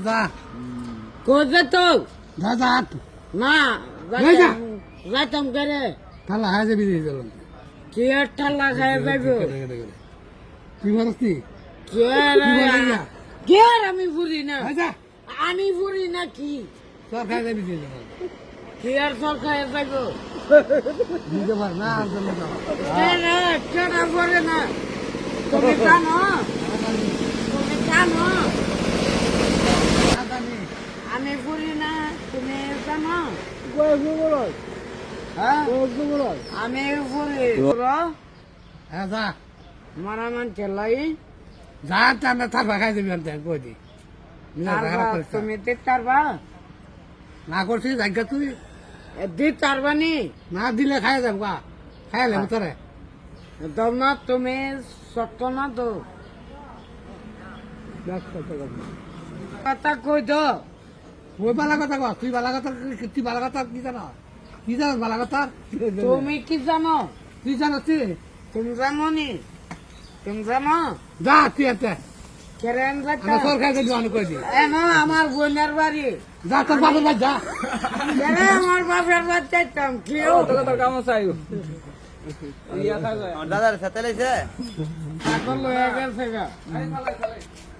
যা কোথায় তো যা যা না। যাইতাম করে তাহলে হায় যাবি কি আর ঠাল্লা খাই যাইব তুই কি আর কি কি আর আমি ফুরি না হায় আমি ফুরি না কি তোর খায় যাবি কি আর সব খাই যাইব দিতে পার না আর জন্য কেনা করে না তুমি জানো তুমি জানো আমি ফুরি না তুমি জানো? হ্যাঁ? আমি হ্যাঁ যা। মারা টানা খাই আমি কই দি তুমি দিতে পারবা না করছিস জায়গা তুই। দিতে পারবা নি? না দিলে খাই যাব গা খাই লাগবে তোরে। না তুমি সত্য না তো? কথা কই তো ওই বালা কথা কর তুই বালা কথা তুই বালা কথা কি জানো? কি জানো বালা কথা তুমি কি জানো? তুই জানো তুই তুমি জানো নি? তুমি জানো? যা তুই এতে আমরা বোনের বাড়ি যা তোর বাপের বাড়ি যা। আমার বাপের বাড়ি যাইতাম কেউ দাদার সাথে লাইছে এখন লয়ে গেছে গা এর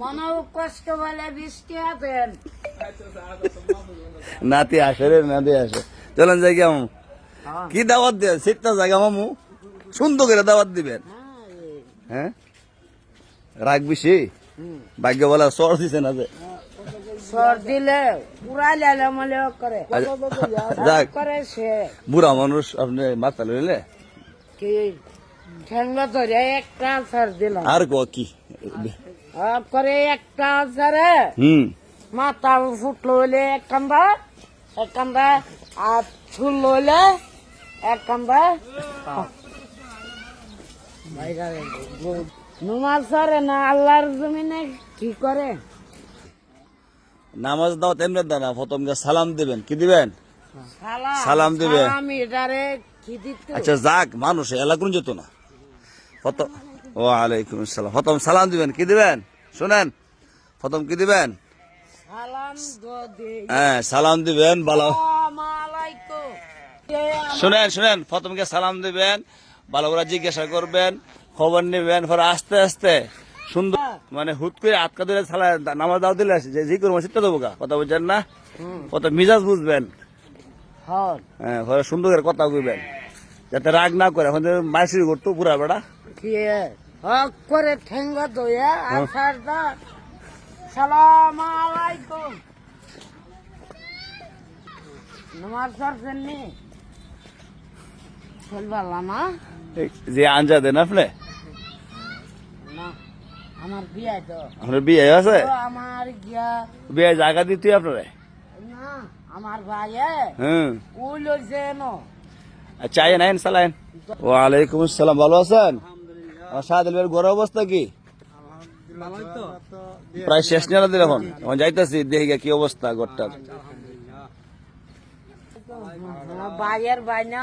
মনে কষ্ট বলে বৃষ্টি আছেন। নাতি আসে রে নাতি আসে। চলেন যাই কেমন কি দাওয়াত দেন? সিটটা জায়গা মামু। সুন্দর করে দাওয়াত দিবেন। হ্যাঁ? রাগ বেশি? ভাগ্য বলা সর দিছে না যে। সর দিলে লালে করে। যাক। বুড়া মানুষ আপনি মাথা লইলে? কি? ঠেঙ্গা ধরে একটা সর দিলাম। আর কি? করে একটা সরে হুম। মাথা ফুটলো হইলে এক কান্দা এক কান্দা আর হইলে এক কান্দা। নুমাজ সরে না আল্লাহর জমিনে কি করে? নামাজ দাও তেমনি দানা প্রথম গিয়ে সালাম দিবেন। কি দিবেন? সালাম দিবে। সালাম এটারে কি দিতে? আচ্ছা যাক মানুষ এলাকুন যেত না। ও আলাইকুম আসসালাম। প্রথম সালাম দিবেন কি দিবেন? শুনেন। প্রথম কি দিবেন? হ্যাঁ সালাম দিবেন ভালো শুনেন শুনেন। প্রথম সালাম দিবেন ভালো করে জিজ্ঞাসা করবেন খবর নেবেন পরে আস্তে আস্তে সুন্দর মানে হুট করে আটকা ধরে সালা নামাজ দাও দিলে যে জি করব সেটা দেবো গা। কথা বুঝছেন না? কত মিজাজ বুঝবেন। হ্যাঁ সুন্দর করে কথা কইবেন। যাতে রাগ না করে। এখন মাইসির করতো পুরা বেড়া। করে ঠেঙ্গা দইয়া আসার দা সালাম আলাইকুম। যে আঞ্জা দেন আপনি? আমার বিয়ে তো। আপনার বিয়ে আছে? আমার গিয়া বিয়ে জায়গা দিতে আপনারে? না আমার ভাইয়ে। হুম ওই লইছে ন আচ্ছা আইন আইন সালাইন ওয়ালাইকুম আসসালাম ভালো আছেন? আমার সাহেদ ঘরের অবস্থা কি? প্রায় শেষ নিয়ে দিল এখন। এখন যাইতেছি, দেখি কি অবস্থা ঘরটার। বাইয়ের বাই না।